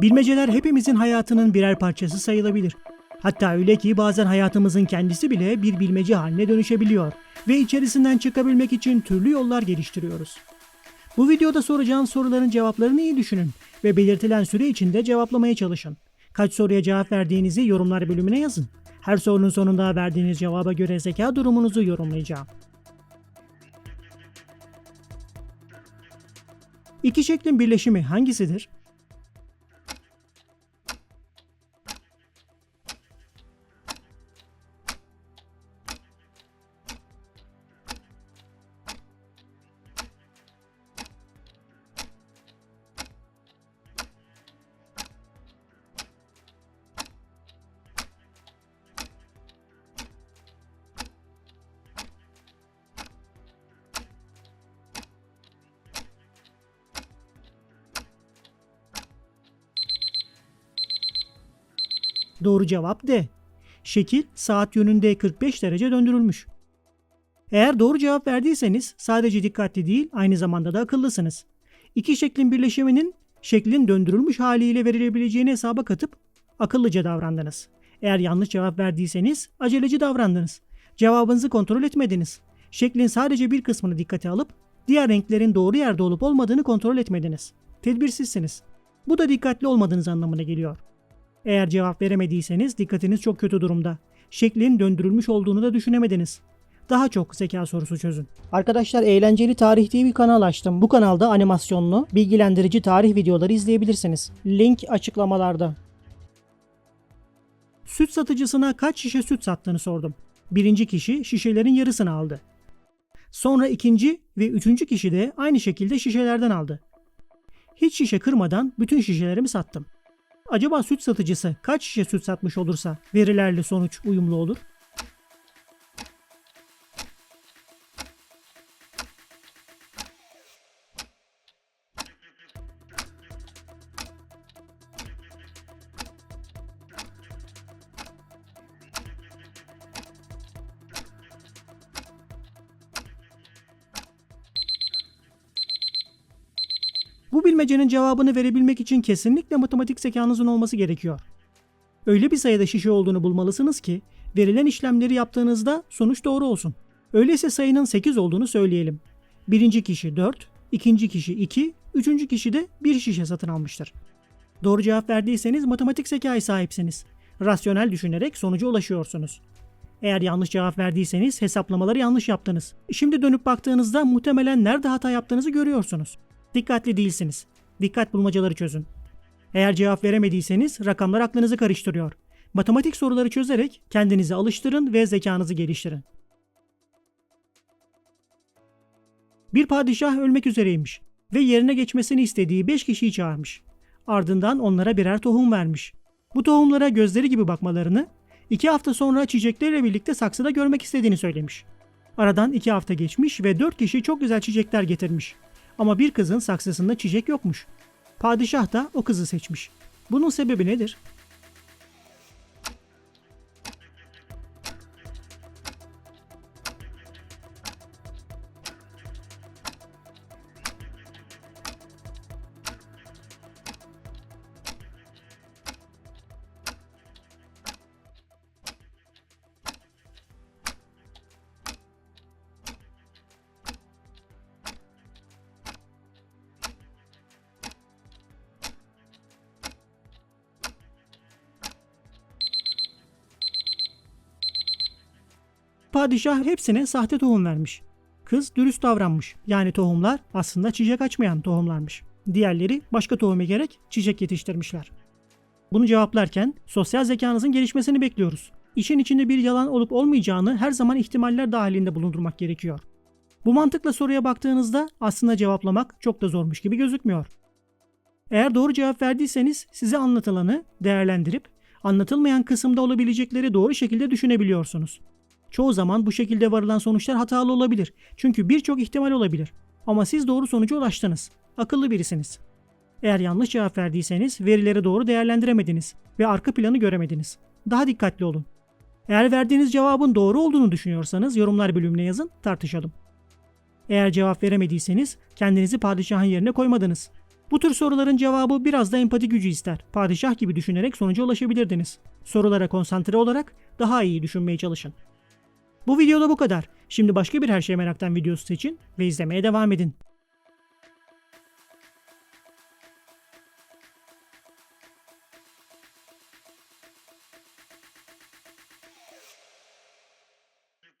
Bilmeceler hepimizin hayatının birer parçası sayılabilir. Hatta öyle ki bazen hayatımızın kendisi bile bir bilmece haline dönüşebiliyor ve içerisinden çıkabilmek için türlü yollar geliştiriyoruz. Bu videoda soracağım soruların cevaplarını iyi düşünün ve belirtilen süre içinde cevaplamaya çalışın. Kaç soruya cevap verdiğinizi yorumlar bölümüne yazın. Her sorunun sonunda verdiğiniz cevaba göre zeka durumunuzu yorumlayacağım. İki şeklin birleşimi hangisidir? Doğru cevap D. Şekil saat yönünde 45 derece döndürülmüş. Eğer doğru cevap verdiyseniz sadece dikkatli değil aynı zamanda da akıllısınız. İki şeklin birleşiminin şeklin döndürülmüş haliyle verilebileceğini hesaba katıp akıllıca davrandınız. Eğer yanlış cevap verdiyseniz aceleci davrandınız. Cevabınızı kontrol etmediniz. Şeklin sadece bir kısmını dikkate alıp diğer renklerin doğru yerde olup olmadığını kontrol etmediniz. Tedbirsizsiniz. Bu da dikkatli olmadığınız anlamına geliyor. Eğer cevap veremediyseniz dikkatiniz çok kötü durumda. Şeklin döndürülmüş olduğunu da düşünemediniz. Daha çok zeka sorusu çözün. Arkadaşlar eğlenceli tarih diye bir kanal açtım. Bu kanalda animasyonlu, bilgilendirici tarih videoları izleyebilirsiniz. Link açıklamalarda. Süt satıcısına kaç şişe süt sattığını sordum. Birinci kişi şişelerin yarısını aldı. Sonra ikinci ve üçüncü kişi de aynı şekilde şişelerden aldı. Hiç şişe kırmadan bütün şişelerimi sattım. Acaba süt satıcısı kaç şişe süt satmış olursa verilerle sonuç uyumlu olur? Bu bilmecenin cevabını verebilmek için kesinlikle matematik zekanızın olması gerekiyor. Öyle bir sayıda şişe olduğunu bulmalısınız ki verilen işlemleri yaptığınızda sonuç doğru olsun. Öyleyse sayının 8 olduğunu söyleyelim. Birinci kişi 4, ikinci kişi 2, üçüncü kişi de 1 şişe satın almıştır. Doğru cevap verdiyseniz matematik zekaya sahipsiniz. Rasyonel düşünerek sonuca ulaşıyorsunuz. Eğer yanlış cevap verdiyseniz hesaplamaları yanlış yaptınız. Şimdi dönüp baktığınızda muhtemelen nerede hata yaptığınızı görüyorsunuz. Dikkatli değilsiniz. Dikkat bulmacaları çözün. Eğer cevap veremediyseniz rakamlar aklınızı karıştırıyor. Matematik soruları çözerek kendinizi alıştırın ve zekanızı geliştirin. Bir padişah ölmek üzereymiş ve yerine geçmesini istediği 5 kişiyi çağırmış. Ardından onlara birer tohum vermiş. Bu tohumlara gözleri gibi bakmalarını, iki hafta sonra çiçeklerle birlikte saksıda görmek istediğini söylemiş. Aradan iki hafta geçmiş ve dört kişi çok güzel çiçekler getirmiş. Ama bir kızın saksısında çiçek yokmuş. Padişah da o kızı seçmiş. Bunun sebebi nedir? Padişah hepsine sahte tohum vermiş. Kız dürüst davranmış. Yani tohumlar aslında çiçek açmayan tohumlarmış. Diğerleri başka tohum ekerek çiçek yetiştirmişler. Bunu cevaplarken sosyal zekanızın gelişmesini bekliyoruz. İşin içinde bir yalan olup olmayacağını her zaman ihtimaller dahilinde bulundurmak gerekiyor. Bu mantıkla soruya baktığınızda aslında cevaplamak çok da zormuş gibi gözükmüyor. Eğer doğru cevap verdiyseniz size anlatılanı değerlendirip anlatılmayan kısımda olabilecekleri doğru şekilde düşünebiliyorsunuz. Çoğu zaman bu şekilde varılan sonuçlar hatalı olabilir. Çünkü birçok ihtimal olabilir. Ama siz doğru sonuca ulaştınız. Akıllı birisiniz. Eğer yanlış cevap verdiyseniz verileri doğru değerlendiremediniz ve arka planı göremediniz. Daha dikkatli olun. Eğer verdiğiniz cevabın doğru olduğunu düşünüyorsanız yorumlar bölümüne yazın, tartışalım. Eğer cevap veremediyseniz kendinizi padişahın yerine koymadınız. Bu tür soruların cevabı biraz da empati gücü ister. Padişah gibi düşünerek sonuca ulaşabilirdiniz. Sorulara konsantre olarak daha iyi düşünmeye çalışın. Bu videoda bu kadar. Şimdi başka bir her şey meraktan videosu seçin ve izlemeye devam edin.